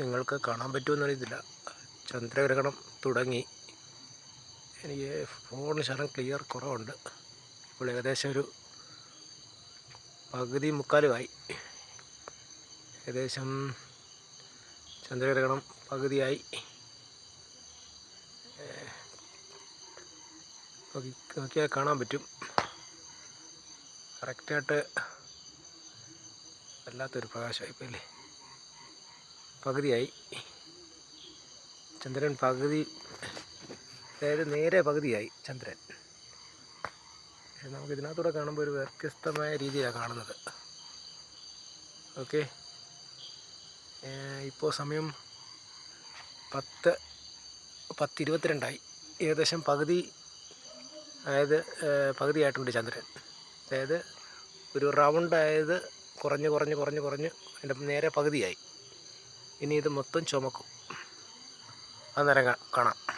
നിങ്ങൾക്ക് കാണാൻ പറ്റുമെന്ന് അറിയത്തില്ല. ചന്ദ്രഗ്രഹണം തുടങ്ങി. എനിക്ക് ഫോണിന് ശരം ക്ലിയർ കുറവുണ്ട്. ഇപ്പോൾ ഏകദേശം ഒരു പകുതി മുക്കാലുമായി. ഏകദേശം ചന്ദ്രഗ്രഹണം പകുതിയായി. നോക്കിയാൽ കാണാൻ പറ്റും. കറക്റ്റായിട്ട് വല്ലാത്തൊരു പ്രകാശമായി ഇല്ലേ പകുതിയായി. ചന്ദ്രൻ പകുതി അതായത് നേരെ പകുതിയായി ചന്ദ്രൻ. പക്ഷെ നമുക്ക് ഇതിനകത്തൂടെ കാണുമ്പോൾ ഒരു വ്യത്യസ്തമായ രീതിയിലാണ് കാണുന്നത്. ഓക്കെ. ഇപ്പോൾ സമയം പത്ത് പത്തിരുപത്തിരണ്ടായി. ഏകദേശം പകുതി അതായത് പകുതിയായിട്ടുണ്ട് ചന്ദ്രൻ. അതായത് ഒരു റൗണ്ട് ആയത് കുറഞ്ഞ് കുറഞ്ഞ് കുറഞ്ഞ് കുറഞ്ഞ് അതിന്റെ നേരെ പകുതിയായി. ഇനി ഇത് മൊത്തം ചുമക്കും. അന്നേരം കാണാം.